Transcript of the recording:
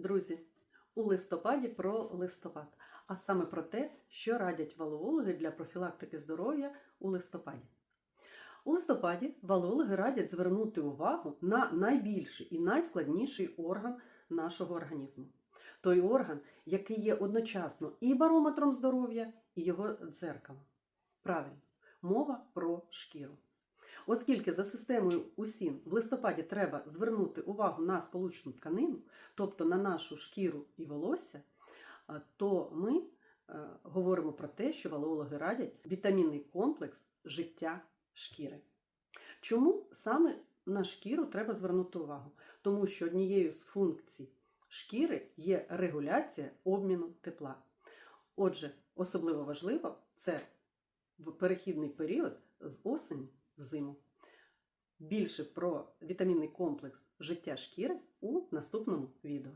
Друзі, у листопаді про листопад, а саме про те, що радять валеологи для профілактики здоров'я у листопаді. У листопаді валеологи радять звернути увагу на найбільший і найскладніший орган нашого організму. Той орган, який є одночасно і барометром здоров'я, і його дзеркалом. Правильно, мова про шкіру. Оскільки за системою УСІН в листопаді треба звернути увагу на сполучну тканину, тобто на нашу шкіру і волосся, то ми е, говоримо про те, що валеологи радять вітамінний комплекс життя шкіри. Чому саме на шкіру треба звернути увагу? Тому що однією з функцій шкіри є регуляція обміну тепла. Отже, особливо важливо це перехідний період з осені зиму. Більше про вітамінний комплекс життя шкіри у наступному відео.